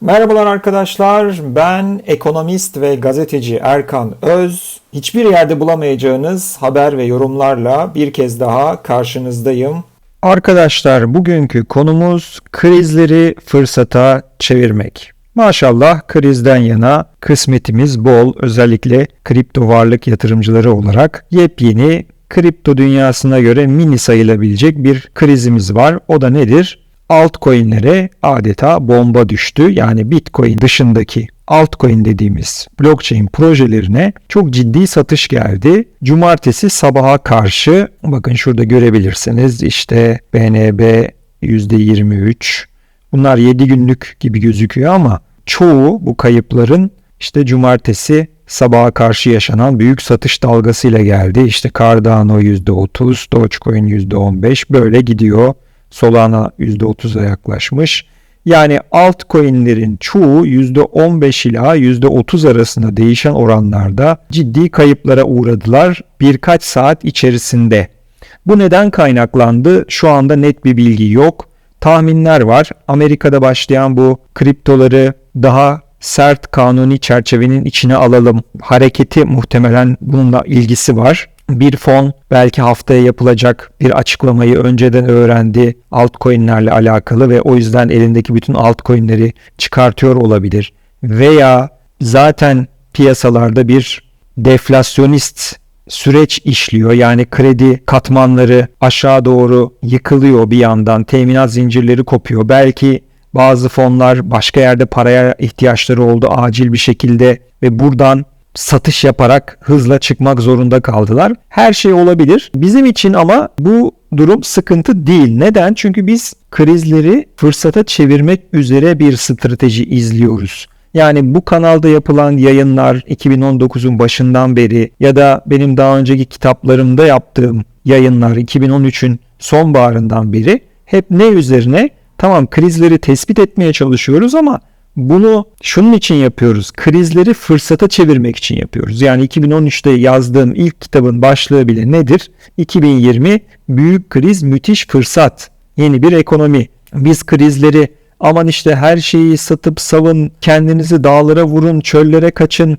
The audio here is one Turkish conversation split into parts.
Merhabalar arkadaşlar. Ben ekonomist ve gazeteci Erkan Öz. Hiçbir yerde bulamayacağınız haber ve yorumlarla bir kez daha karşınızdayım. Arkadaşlar bugünkü konumuz krizleri fırsata çevirmek. Maşallah krizden yana kısmetimiz bol özellikle kripto varlık yatırımcıları olarak yepyeni kripto dünyasına göre mini sayılabilecek bir krizimiz var. O da nedir? Altcoin'lere adeta bomba düştü. Yani Bitcoin dışındaki altcoin dediğimiz blockchain projelerine çok ciddi satış geldi. Cumartesi sabaha karşı bakın şurada görebilirsiniz işte BNB %23 bunlar 7 günlük gibi gözüküyor ama çoğu bu kayıpların işte cumartesi sabaha karşı yaşanan büyük satış dalgasıyla geldi. İşte Cardano %30, Dogecoin %15 böyle gidiyor. Solana %30'a yaklaşmış. Yani altcoin'lerin çoğu %15 ila %30 arasında değişen oranlarda ciddi kayıplara uğradılar birkaç saat içerisinde. Bu neden kaynaklandı? Şu anda net bir bilgi yok. Tahminler var. Amerika'da başlayan bu kriptoları daha sert kanuni çerçevenin içine alalım hareketi muhtemelen bununla ilgisi var bir fon belki haftaya yapılacak bir açıklamayı önceden öğrendi altcoin'lerle alakalı ve o yüzden elindeki bütün altcoin'leri çıkartıyor olabilir. Veya zaten piyasalarda bir deflasyonist süreç işliyor. Yani kredi katmanları aşağı doğru yıkılıyor bir yandan. Teminat zincirleri kopuyor. Belki bazı fonlar başka yerde paraya ihtiyaçları oldu acil bir şekilde ve buradan satış yaparak hızla çıkmak zorunda kaldılar. Her şey olabilir. Bizim için ama bu durum sıkıntı değil. Neden? Çünkü biz krizleri fırsata çevirmek üzere bir strateji izliyoruz. Yani bu kanalda yapılan yayınlar 2019'un başından beri ya da benim daha önceki kitaplarımda yaptığım yayınlar 2013'ün sonbaharından beri hep ne üzerine? Tamam krizleri tespit etmeye çalışıyoruz ama bunu şunun için yapıyoruz. Krizleri fırsata çevirmek için yapıyoruz. Yani 2013'te yazdığım ilk kitabın başlığı bile nedir? 2020 büyük kriz müthiş fırsat. Yeni bir ekonomi. Biz krizleri aman işte her şeyi satıp savun, kendinizi dağlara vurun, çöllere kaçın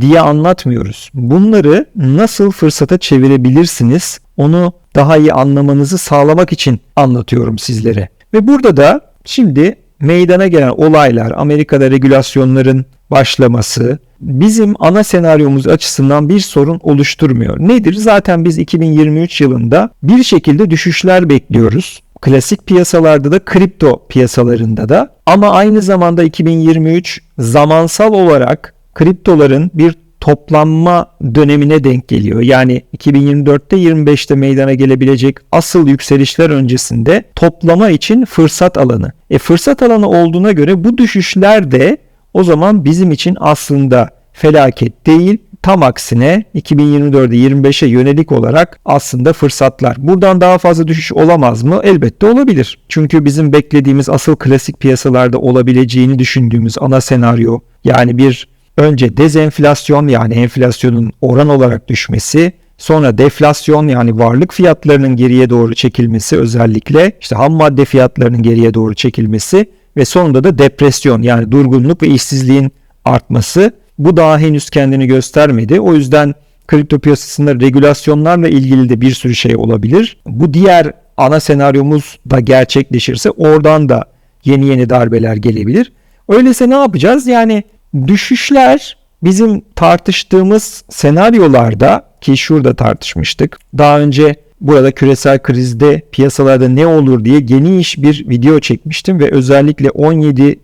diye anlatmıyoruz. Bunları nasıl fırsata çevirebilirsiniz? Onu daha iyi anlamanızı sağlamak için anlatıyorum sizlere. Ve burada da şimdi meydana gelen olaylar, Amerika'da regülasyonların başlaması bizim ana senaryomuz açısından bir sorun oluşturmuyor. Nedir? Zaten biz 2023 yılında bir şekilde düşüşler bekliyoruz. Klasik piyasalarda da kripto piyasalarında da ama aynı zamanda 2023 zamansal olarak kriptoların bir toplanma dönemine denk geliyor. Yani 2024'te 25'te meydana gelebilecek asıl yükselişler öncesinde toplama için fırsat alanı. E fırsat alanı olduğuna göre bu düşüşler de o zaman bizim için aslında felaket değil, tam aksine 2024'de 25'e yönelik olarak aslında fırsatlar. Buradan daha fazla düşüş olamaz mı? Elbette olabilir. Çünkü bizim beklediğimiz asıl klasik piyasalarda olabileceğini düşündüğümüz ana senaryo yani bir önce dezenflasyon yani enflasyonun oran olarak düşmesi, sonra deflasyon yani varlık fiyatlarının geriye doğru çekilmesi özellikle işte ham madde fiyatlarının geriye doğru çekilmesi ve sonunda da depresyon yani durgunluk ve işsizliğin artması. Bu daha henüz kendini göstermedi. O yüzden kripto piyasasında regülasyonlarla ilgili de bir sürü şey olabilir. Bu diğer ana senaryomuz da gerçekleşirse oradan da yeni yeni darbeler gelebilir. Öyleyse ne yapacağız? Yani Düşüşler bizim tartıştığımız senaryolarda ki şurada tartışmıştık. Daha önce burada küresel krizde piyasalarda ne olur diye geniş bir video çekmiştim ve özellikle 17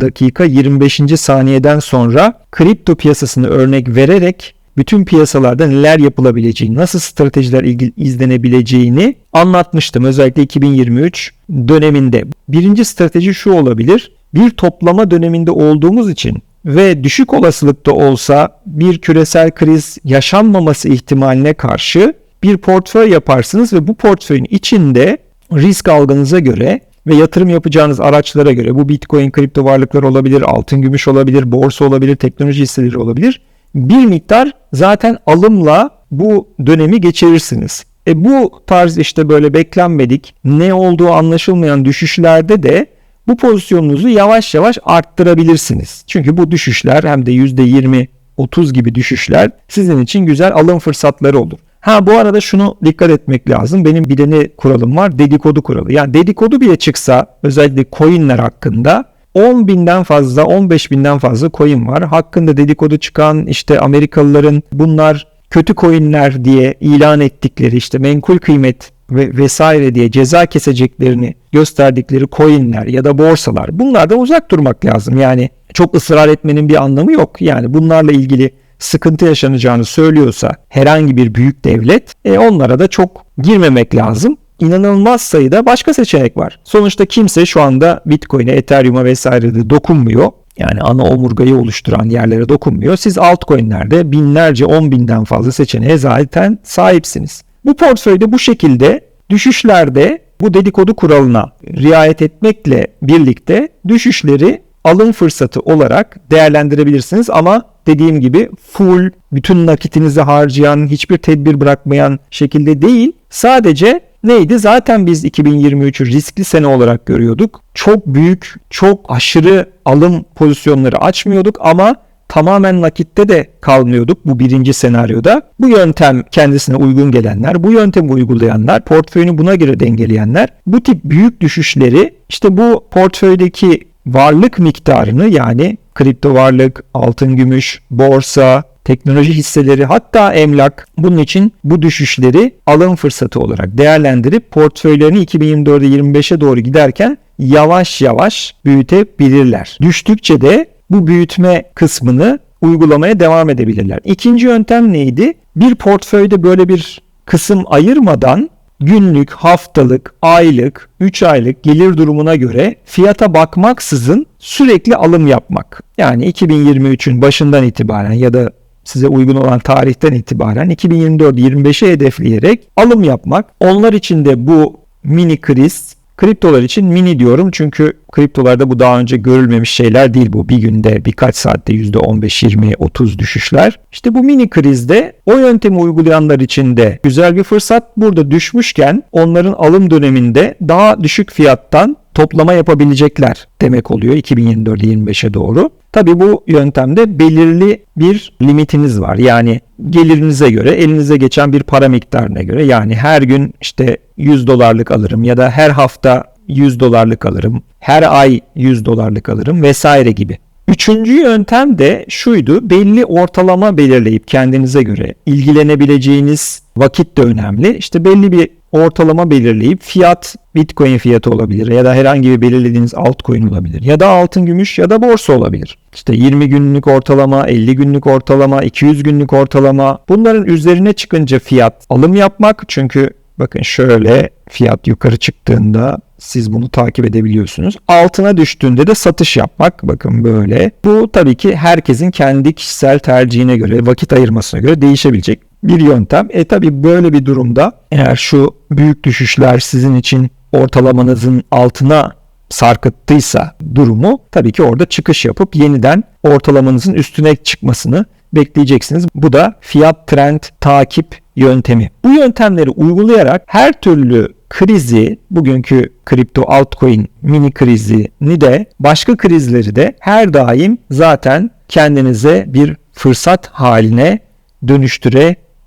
dakika 25. saniyeden sonra kripto piyasasını örnek vererek bütün piyasalarda neler yapılabileceğini, nasıl stratejiler izlenebileceğini anlatmıştım. Özellikle 2023 döneminde. Birinci strateji şu olabilir. Bir toplama döneminde olduğumuz için ve düşük olasılıkta olsa bir küresel kriz yaşanmaması ihtimaline karşı bir portföy yaparsınız ve bu portföyün içinde risk algınıza göre ve yatırım yapacağınız araçlara göre bu bitcoin, kripto varlıklar olabilir, altın, gümüş olabilir, borsa olabilir, teknoloji hisseleri olabilir. Bir miktar zaten alımla bu dönemi geçirirsiniz. E bu tarz işte böyle beklenmedik, ne olduğu anlaşılmayan düşüşlerde de bu pozisyonunuzu yavaş yavaş arttırabilirsiniz. Çünkü bu düşüşler hem de %20 30 gibi düşüşler sizin için güzel alım fırsatları olur. Ha bu arada şunu dikkat etmek lazım. Benim bir kuralım var? Dedikodu kuralı. Yani dedikodu bile çıksa özellikle coinler hakkında 10 binden fazla 15 binden fazla coin var. Hakkında dedikodu çıkan işte Amerikalıların bunlar kötü coinler diye ilan ettikleri işte menkul kıymet ve vesaire diye ceza keseceklerini gösterdikleri coinler ya da borsalar bunlardan uzak durmak lazım. Yani çok ısrar etmenin bir anlamı yok. Yani bunlarla ilgili sıkıntı yaşanacağını söylüyorsa herhangi bir büyük devlet e, onlara da çok girmemek lazım. İnanılmaz sayıda başka seçenek var. Sonuçta kimse şu anda Bitcoin'e, Ethereum'a vesaire de dokunmuyor. Yani ana omurgayı oluşturan yerlere dokunmuyor. Siz altcoin'lerde binlerce, on binden fazla seçeneğe zaten sahipsiniz. Bu portföyde bu şekilde düşüşlerde bu dedikodu kuralına riayet etmekle birlikte düşüşleri alım fırsatı olarak değerlendirebilirsiniz ama dediğim gibi full bütün nakitinizi harcayan, hiçbir tedbir bırakmayan şekilde değil. Sadece neydi? Zaten biz 2023'ü riskli sene olarak görüyorduk. Çok büyük, çok aşırı alım pozisyonları açmıyorduk ama tamamen nakitte de kalmıyorduk bu birinci senaryoda. Bu yöntem kendisine uygun gelenler, bu yöntemi uygulayanlar, portföyünü buna göre dengeleyenler bu tip büyük düşüşleri işte bu portföydeki varlık miktarını yani kripto varlık, altın gümüş, borsa, teknoloji hisseleri hatta emlak bunun için bu düşüşleri alım fırsatı olarak değerlendirip portföylerini 2024'e 25'e doğru giderken yavaş yavaş büyütebilirler. Düştükçe de bu büyütme kısmını uygulamaya devam edebilirler. İkinci yöntem neydi? Bir portföyde böyle bir kısım ayırmadan günlük, haftalık, aylık, 3 aylık gelir durumuna göre fiyata bakmaksızın sürekli alım yapmak. Yani 2023'ün başından itibaren ya da size uygun olan tarihten itibaren 2024-25'e hedefleyerek alım yapmak. Onlar için de bu mini kriz Kriptolar için mini diyorum çünkü kriptolarda bu daha önce görülmemiş şeyler değil bu. Bir günde birkaç saatte %15, 20, 30 düşüşler. İşte bu mini krizde o yöntemi uygulayanlar için de güzel bir fırsat. Burada düşmüşken onların alım döneminde daha düşük fiyattan toplama yapabilecekler demek oluyor 2024-25'e doğru. Tabii bu yöntemde belirli bir limitiniz var. Yani gelirinize göre elinize geçen bir para miktarına göre yani her gün işte 100 dolarlık alırım ya da her hafta 100 dolarlık alırım, her ay 100 dolarlık alırım vesaire gibi. Üçüncü yöntem de şuydu. Belli ortalama belirleyip kendinize göre ilgilenebileceğiniz vakit de önemli. İşte belli bir ortalama belirleyip fiyat Bitcoin fiyatı olabilir ya da herhangi bir belirlediğiniz altcoin olabilir ya da altın gümüş ya da borsa olabilir. İşte 20 günlük ortalama, 50 günlük ortalama, 200 günlük ortalama bunların üzerine çıkınca fiyat alım yapmak çünkü bakın şöyle fiyat yukarı çıktığında siz bunu takip edebiliyorsunuz. Altına düştüğünde de satış yapmak bakın böyle. Bu tabii ki herkesin kendi kişisel tercihine göre, vakit ayırmasına göre değişebilecek bir yöntem. E tabii böyle bir durumda eğer şu büyük düşüşler sizin için ortalamanızın altına sarkıttıysa durumu tabii ki orada çıkış yapıp yeniden ortalamanızın üstüne çıkmasını bekleyeceksiniz. Bu da fiyat trend takip yöntemi. Bu yöntemleri uygulayarak her türlü krizi, bugünkü kripto altcoin mini krizini de başka krizleri de her daim zaten kendinize bir fırsat haline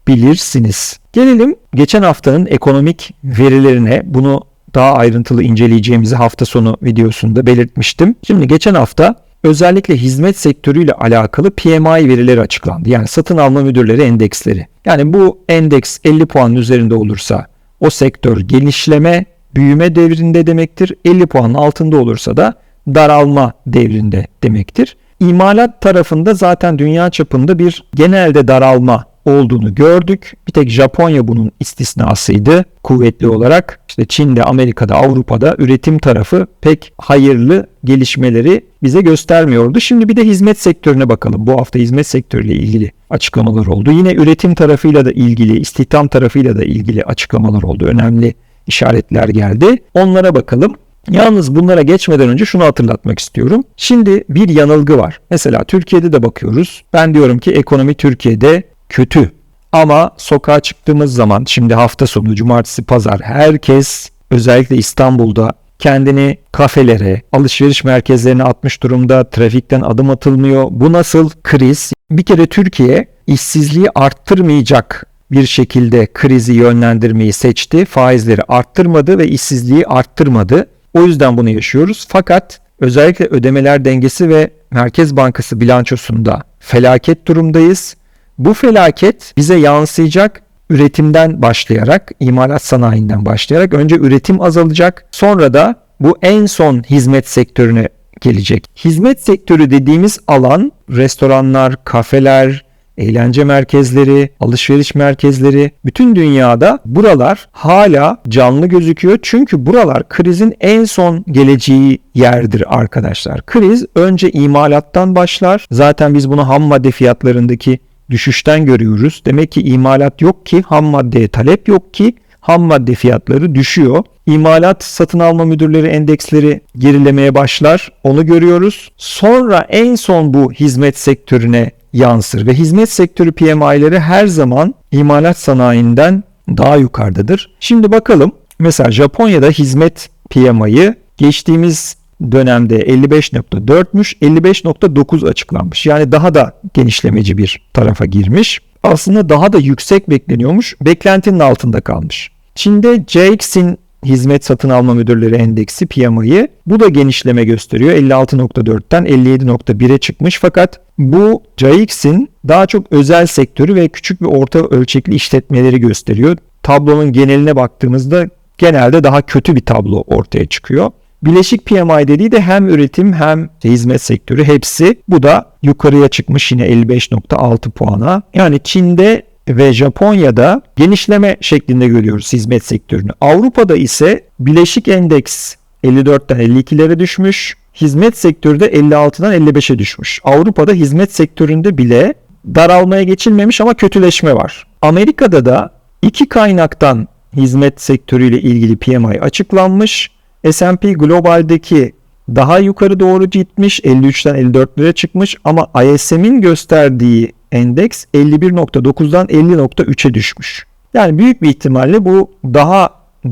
dönüştürebilirsiniz. Gelelim geçen haftanın ekonomik verilerine. Bunu daha ayrıntılı inceleyeceğimizi hafta sonu videosunda belirtmiştim. Şimdi geçen hafta özellikle hizmet sektörüyle alakalı PMI verileri açıklandı. Yani satın alma müdürleri endeksleri. Yani bu endeks 50 puanın üzerinde olursa o sektör genişleme, büyüme devrinde demektir. 50 puanın altında olursa da daralma devrinde demektir. İmalat tarafında zaten dünya çapında bir genelde daralma olduğunu gördük. Bir tek Japonya bunun istisnasıydı kuvvetli olarak. İşte Çin'de, Amerika'da, Avrupa'da üretim tarafı pek hayırlı gelişmeleri bize göstermiyordu. Şimdi bir de hizmet sektörüne bakalım. Bu hafta hizmet sektörüyle ilgili açıklamalar oldu. Yine üretim tarafıyla da ilgili, istihdam tarafıyla da ilgili açıklamalar oldu. Önemli işaretler geldi. Onlara bakalım. Yalnız bunlara geçmeden önce şunu hatırlatmak istiyorum. Şimdi bir yanılgı var. Mesela Türkiye'de de bakıyoruz. Ben diyorum ki ekonomi Türkiye'de kötü. Ama sokağa çıktığımız zaman şimdi hafta sonu cumartesi pazar herkes özellikle İstanbul'da kendini kafelere, alışveriş merkezlerine atmış durumda. Trafikten adım atılmıyor. Bu nasıl kriz? Bir kere Türkiye işsizliği arttırmayacak bir şekilde krizi yönlendirmeyi seçti. Faizleri arttırmadı ve işsizliği arttırmadı. O yüzden bunu yaşıyoruz. Fakat özellikle ödemeler dengesi ve Merkez Bankası bilançosunda felaket durumdayız. Bu felaket bize yansıyacak üretimden başlayarak, imalat sanayinden başlayarak önce üretim azalacak. Sonra da bu en son hizmet sektörüne gelecek. Hizmet sektörü dediğimiz alan restoranlar, kafeler, eğlence merkezleri, alışveriş merkezleri bütün dünyada buralar hala canlı gözüküyor. Çünkü buralar krizin en son geleceği yerdir arkadaşlar. Kriz önce imalattan başlar. Zaten biz bunu ham madde fiyatlarındaki düşüşten görüyoruz. Demek ki imalat yok ki ham maddeye talep yok ki ham madde fiyatları düşüyor. İmalat satın alma müdürleri endeksleri gerilemeye başlar. Onu görüyoruz. Sonra en son bu hizmet sektörüne yansır ve hizmet sektörü PMI'leri her zaman imalat sanayinden daha yukarıdadır. Şimdi bakalım mesela Japonya'da hizmet PMI'yi geçtiğimiz dönemde 55.4'müş 55.9 açıklanmış. Yani daha da genişlemeci bir tarafa girmiş. Aslında daha da yüksek bekleniyormuş. Beklentinin altında kalmış. Çin'de JX'in hizmet satın alma müdürleri endeksi PMI'yi bu da genişleme gösteriyor. 56.4'ten 57.1'e çıkmış fakat bu JX'in daha çok özel sektörü ve küçük ve orta ölçekli işletmeleri gösteriyor. Tablonun geneline baktığımızda genelde daha kötü bir tablo ortaya çıkıyor. Bileşik PMI dediği de hem üretim hem hizmet sektörü hepsi. Bu da yukarıya çıkmış yine 55.6 puana. Yani Çin'de ve Japonya'da genişleme şeklinde görüyoruz hizmet sektörünü. Avrupa'da ise bileşik endeks 54'ten 52'lere düşmüş. Hizmet sektörü de 56'dan 55'e düşmüş. Avrupa'da hizmet sektöründe bile daralmaya geçilmemiş ama kötüleşme var. Amerika'da da iki kaynaktan hizmet sektörüyle ilgili PMI açıklanmış. S&P Global'deki daha yukarı doğru gitmiş 53'ten 54'lere çıkmış ama ISM'in gösterdiği endeks 51.9'dan 50.3'e düşmüş. Yani büyük bir ihtimalle bu daha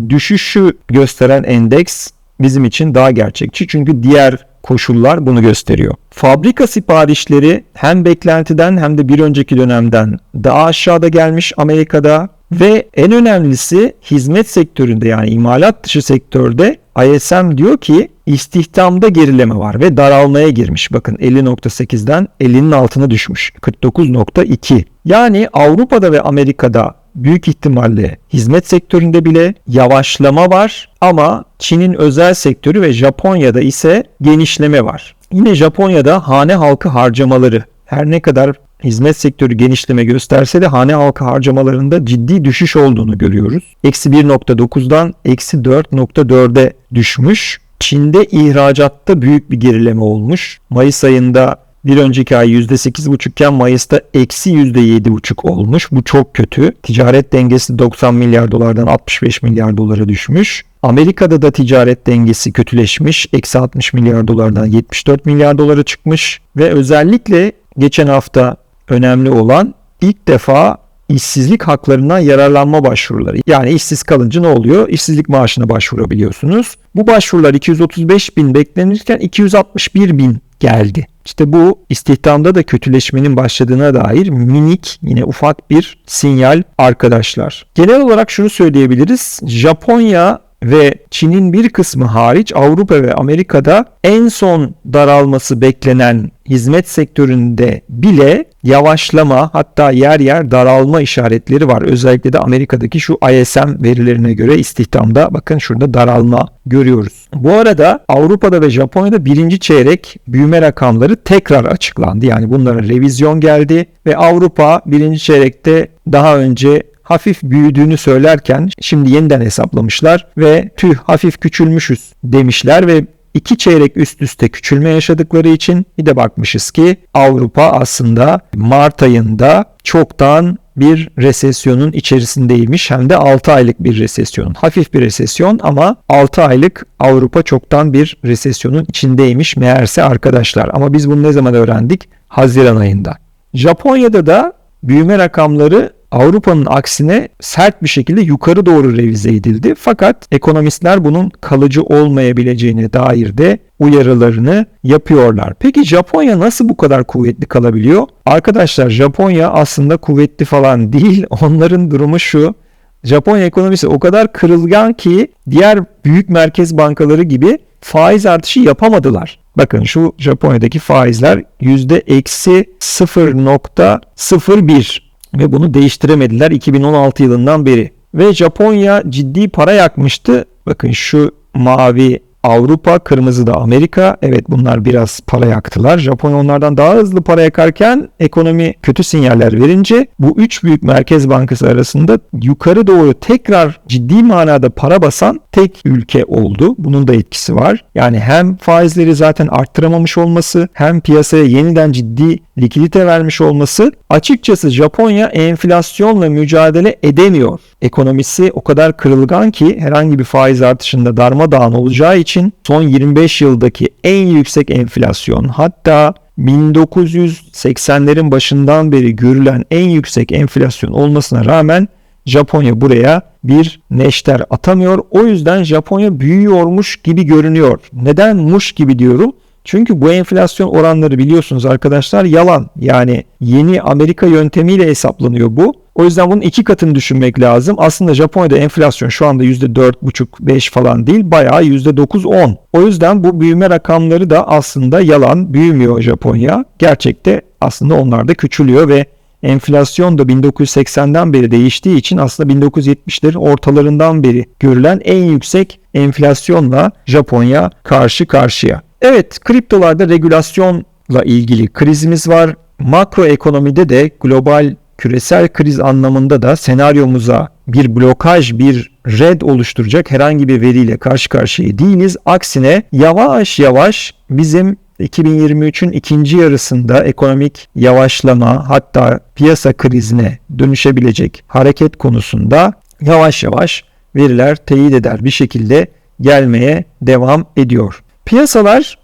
düşüşü gösteren endeks bizim için daha gerçekçi. Çünkü diğer koşullar bunu gösteriyor. Fabrika siparişleri hem beklentiden hem de bir önceki dönemden daha aşağıda gelmiş Amerika'da ve en önemlisi hizmet sektöründe yani imalat dışı sektörde ISM diyor ki istihdamda gerileme var ve daralmaya girmiş. Bakın 50.8'den 50'nin altına düşmüş. 49.2. Yani Avrupa'da ve Amerika'da büyük ihtimalle hizmet sektöründe bile yavaşlama var ama Çin'in özel sektörü ve Japonya'da ise genişleme var. Yine Japonya'da hane halkı harcamaları her ne kadar hizmet sektörü genişleme gösterse de hane halkı harcamalarında ciddi düşüş olduğunu görüyoruz. Eksi 1.9'dan eksi 4.4'e düşmüş. Çin'de ihracatta büyük bir gerileme olmuş. Mayıs ayında bir önceki ay %8,5 iken Mayıs'ta eksi %7,5 olmuş. Bu çok kötü. Ticaret dengesi 90 milyar dolardan 65 milyar dolara düşmüş. Amerika'da da ticaret dengesi kötüleşmiş. Eksi 60 milyar dolardan 74 milyar dolara çıkmış. Ve özellikle geçen hafta önemli olan ilk defa işsizlik haklarından yararlanma başvuruları. Yani işsiz kalınca ne oluyor? İşsizlik maaşına başvurabiliyorsunuz. Bu başvurular 235 bin beklenirken 261 bin geldi. İşte bu istihdamda da kötüleşmenin başladığına dair minik yine ufak bir sinyal arkadaşlar. Genel olarak şunu söyleyebiliriz. Japonya ve Çin'in bir kısmı hariç Avrupa ve Amerika'da en son daralması beklenen hizmet sektöründe bile yavaşlama hatta yer yer daralma işaretleri var. Özellikle de Amerika'daki şu ISM verilerine göre istihdamda bakın şurada daralma görüyoruz. Bu arada Avrupa'da ve Japonya'da birinci çeyrek büyüme rakamları tekrar açıklandı. Yani bunlara revizyon geldi ve Avrupa birinci çeyrekte daha önce hafif büyüdüğünü söylerken şimdi yeniden hesaplamışlar ve tüh hafif küçülmüşüz demişler ve iki çeyrek üst üste küçülme yaşadıkları için bir de bakmışız ki Avrupa aslında Mart ayında çoktan bir resesyonun içerisindeymiş hem de 6 aylık bir resesyon. Hafif bir resesyon ama 6 aylık Avrupa çoktan bir resesyonun içindeymiş meğerse arkadaşlar. Ama biz bunu ne zaman öğrendik? Haziran ayında. Japonya'da da büyüme rakamları Avrupa'nın aksine sert bir şekilde yukarı doğru revize edildi. Fakat ekonomistler bunun kalıcı olmayabileceğine dair de uyarılarını yapıyorlar. Peki Japonya nasıl bu kadar kuvvetli kalabiliyor? Arkadaşlar Japonya aslında kuvvetli falan değil. Onların durumu şu. Japonya ekonomisi o kadar kırılgan ki diğer büyük merkez bankaları gibi faiz artışı yapamadılar. Bakın şu Japonya'daki faizler yüzde eksi 0.01 ve bunu değiştiremediler 2016 yılından beri. Ve Japonya ciddi para yakmıştı. Bakın şu mavi Avrupa, kırmızı da Amerika. Evet bunlar biraz para yaktılar. Japonya onlardan daha hızlı para yakarken ekonomi kötü sinyaller verince bu üç büyük merkez bankası arasında yukarı doğru tekrar ciddi manada para basan tek ülke oldu. Bunun da etkisi var. Yani hem faizleri zaten arttıramamış olması hem piyasaya yeniden ciddi likidite vermiş olması açıkçası Japonya enflasyonla mücadele edemiyor. Ekonomisi o kadar kırılgan ki herhangi bir faiz artışında darmadağın olacağı için son 25 yıldaki en yüksek enflasyon hatta 1980'lerin başından beri görülen en yüksek enflasyon olmasına rağmen Japonya buraya bir neşter atamıyor. O yüzden Japonya büyüyormuş gibi görünüyor. Neden muş gibi diyorum? Çünkü bu enflasyon oranları biliyorsunuz arkadaşlar yalan. Yani yeni Amerika yöntemiyle hesaplanıyor bu. O yüzden bunun iki katını düşünmek lazım. Aslında Japonya'da enflasyon şu anda %4,5-5 falan değil bayağı %9-10. O yüzden bu büyüme rakamları da aslında yalan. Büyümüyor Japonya. Gerçekte aslında onlar da küçülüyor ve enflasyon da 1980'den beri değiştiği için aslında 1970'lerin ortalarından beri görülen en yüksek enflasyonla Japonya karşı karşıya. Evet, kriptolarda regülasyonla ilgili krizimiz var. Makro ekonomide de global küresel kriz anlamında da senaryomuza bir blokaj, bir red oluşturacak herhangi bir veriyle karşı karşıya değiliz. Aksine yavaş yavaş bizim 2023'ün ikinci yarısında ekonomik yavaşlama hatta piyasa krizine dönüşebilecek hareket konusunda yavaş yavaş veriler teyit eder bir şekilde gelmeye devam ediyor. Piyasalar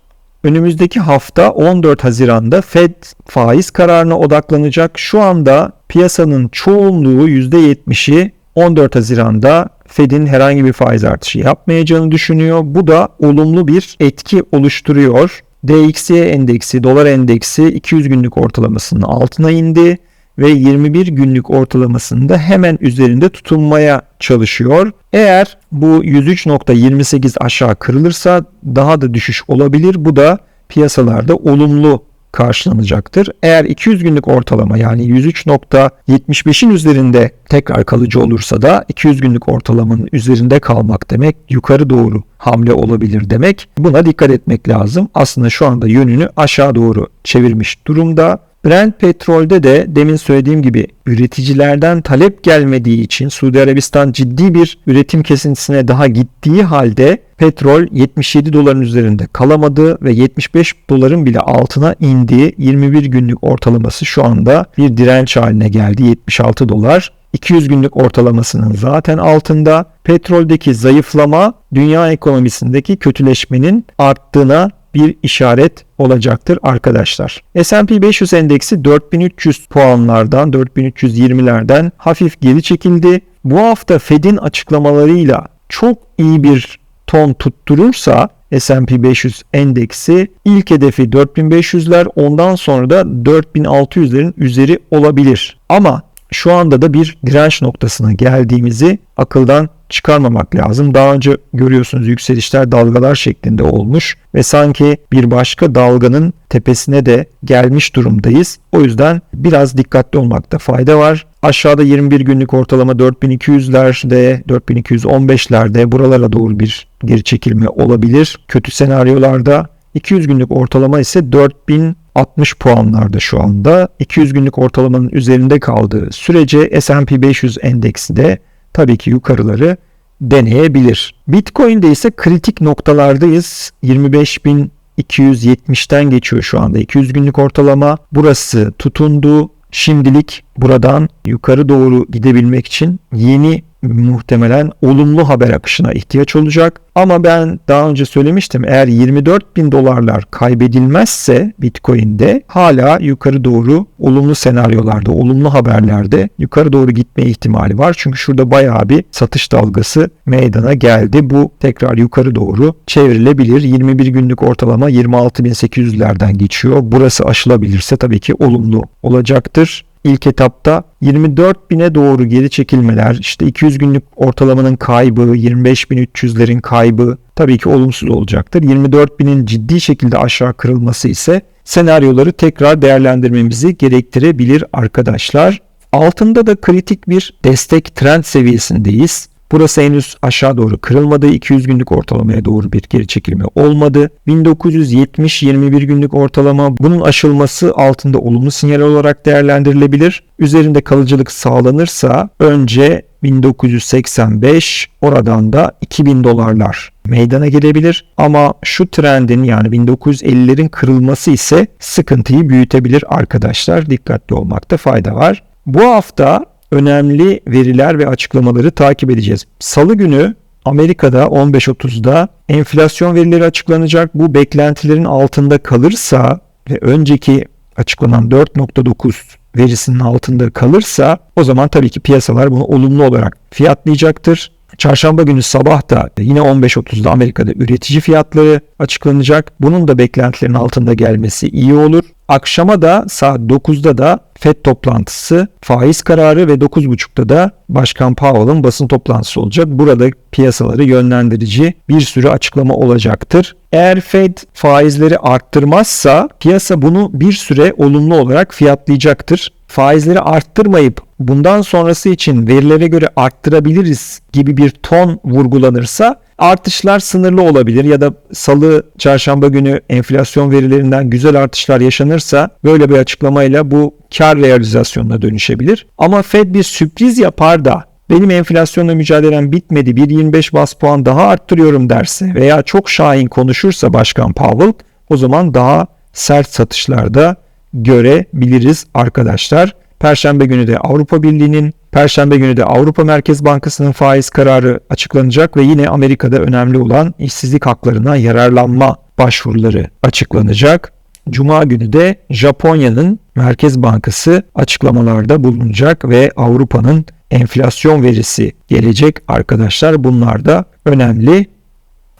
önümüzdeki hafta 14 Haziran'da Fed faiz kararına odaklanacak. Şu anda piyasanın çoğunluğu %70'i 14 Haziran'da Fed'in herhangi bir faiz artışı yapmayacağını düşünüyor. Bu da olumlu bir etki oluşturuyor. DXY endeksi, dolar endeksi 200 günlük ortalamasının altına indi ve 21 günlük ortalamasında hemen üzerinde tutunmaya çalışıyor. Eğer bu 103.28 aşağı kırılırsa daha da düşüş olabilir. Bu da piyasalarda olumlu karşılanacaktır. Eğer 200 günlük ortalama yani 103.75'in üzerinde tekrar kalıcı olursa da 200 günlük ortalamanın üzerinde kalmak demek yukarı doğru hamle olabilir demek. Buna dikkat etmek lazım. Aslında şu anda yönünü aşağı doğru çevirmiş durumda. Brent petrolde de demin söylediğim gibi üreticilerden talep gelmediği için Suudi Arabistan ciddi bir üretim kesintisine daha gittiği halde petrol 77 doların üzerinde kalamadı ve 75 doların bile altına indiği 21 günlük ortalaması şu anda bir direnç haline geldi 76 dolar. 200 günlük ortalamasının zaten altında. Petroldeki zayıflama dünya ekonomisindeki kötüleşmenin arttığına bir işaret olacaktır arkadaşlar. S&P 500 endeksi 4300 puanlardan 4320'lerden hafif geri çekildi. Bu hafta Fed'in açıklamalarıyla çok iyi bir ton tutturursa S&P 500 endeksi ilk hedefi 4500'ler ondan sonra da 4600'lerin üzeri olabilir. Ama şu anda da bir direnç noktasına geldiğimizi akıldan çıkarmamak lazım. Daha önce görüyorsunuz yükselişler dalgalar şeklinde olmuş ve sanki bir başka dalganın tepesine de gelmiş durumdayız. O yüzden biraz dikkatli olmakta fayda var. Aşağıda 21 günlük ortalama 4200'lerde, 4215'lerde buralara doğru bir geri çekilme olabilir. Kötü senaryolarda 200 günlük ortalama ise 4000 60 puanlarda şu anda. 200 günlük ortalamanın üzerinde kaldığı sürece S&P 500 endeksi de tabii ki yukarıları deneyebilir. Bitcoin'de ise kritik noktalardayız. 25.270'ten geçiyor şu anda 200 günlük ortalama. Burası tutundu. Şimdilik buradan yukarı doğru gidebilmek için yeni muhtemelen olumlu haber akışına ihtiyaç olacak. Ama ben daha önce söylemiştim eğer 24 bin dolarlar kaybedilmezse Bitcoin'de hala yukarı doğru olumlu senaryolarda, olumlu haberlerde yukarı doğru gitme ihtimali var. Çünkü şurada bayağı bir satış dalgası meydana geldi. Bu tekrar yukarı doğru çevrilebilir. 21 günlük ortalama 26.800'lerden geçiyor. Burası aşılabilirse tabii ki olumlu olacaktır. İlk etapta 24 bine doğru geri çekilmeler, işte 200 günlük ortalamanın kaybı, 25.300'lerin kaybı tabii ki olumsuz olacaktır. 24 binin ciddi şekilde aşağı kırılması ise senaryoları tekrar değerlendirmemizi gerektirebilir arkadaşlar. Altında da kritik bir destek trend seviyesindeyiz. Burası henüz aşağı doğru kırılmadı. 200 günlük ortalamaya doğru bir geri çekilme olmadı. 1970 21 günlük ortalama bunun aşılması altında olumlu sinyal olarak değerlendirilebilir. Üzerinde kalıcılık sağlanırsa önce 1985 oradan da 2000 dolarlar meydana gelebilir ama şu trendin yani 1950'lerin kırılması ise sıkıntıyı büyütebilir arkadaşlar. Dikkatli olmakta fayda var. Bu hafta önemli veriler ve açıklamaları takip edeceğiz. Salı günü Amerika'da 15.30'da enflasyon verileri açıklanacak. Bu beklentilerin altında kalırsa ve önceki açıklanan 4.9 verisinin altında kalırsa o zaman tabii ki piyasalar bunu olumlu olarak fiyatlayacaktır. Çarşamba günü sabah da yine 15.30'da Amerika'da üretici fiyatları açıklanacak. Bunun da beklentilerin altında gelmesi iyi olur. Akşama da saat 9'da da FED toplantısı, faiz kararı ve 9.30'da da Başkan Powell'ın basın toplantısı olacak. Burada piyasaları yönlendirici bir sürü açıklama olacaktır. Eğer Fed faizleri arttırmazsa piyasa bunu bir süre olumlu olarak fiyatlayacaktır. Faizleri arttırmayıp bundan sonrası için verilere göre arttırabiliriz gibi bir ton vurgulanırsa artışlar sınırlı olabilir ya da salı çarşamba günü enflasyon verilerinden güzel artışlar yaşanırsa böyle bir açıklamayla bu kar realizasyonuna dönüşebilir. Ama Fed bir sürpriz yapar da benim enflasyonla mücadelem bitmedi 1.25 bas puan daha arttırıyorum derse veya çok şahin konuşursa Başkan Powell o zaman daha sert satışlarda görebiliriz arkadaşlar. Perşembe günü de Avrupa Birliği'nin, Perşembe günü de Avrupa Merkez Bankası'nın faiz kararı açıklanacak ve yine Amerika'da önemli olan işsizlik haklarına yararlanma başvuruları açıklanacak. Cuma günü de Japonya'nın Merkez Bankası açıklamalarda bulunacak ve Avrupa'nın enflasyon verisi gelecek arkadaşlar. Bunlar da önemli.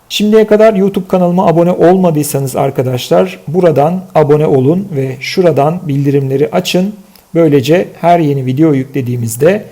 Şimdiye kadar YouTube kanalıma abone olmadıysanız arkadaşlar buradan abone olun ve şuradan bildirimleri açın. Böylece her yeni video yüklediğimizde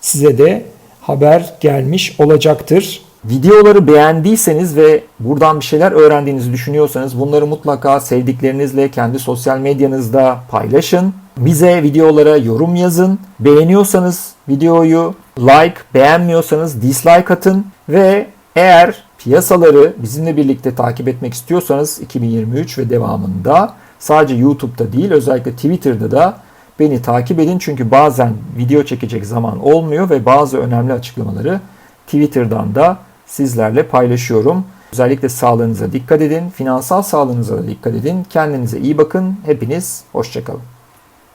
size de haber gelmiş olacaktır. Videoları beğendiyseniz ve buradan bir şeyler öğrendiğinizi düşünüyorsanız bunları mutlaka sevdiklerinizle kendi sosyal medyanızda paylaşın. Bize videolara yorum yazın. Beğeniyorsanız videoyu like, beğenmiyorsanız dislike atın ve eğer piyasaları bizimle birlikte takip etmek istiyorsanız 2023 ve devamında sadece YouTube'da değil özellikle Twitter'da da beni takip edin. Çünkü bazen video çekecek zaman olmuyor ve bazı önemli açıklamaları Twitter'dan da sizlerle paylaşıyorum. Özellikle sağlığınıza dikkat edin, finansal sağlığınıza da dikkat edin. Kendinize iyi bakın. Hepiniz hoşçakalın.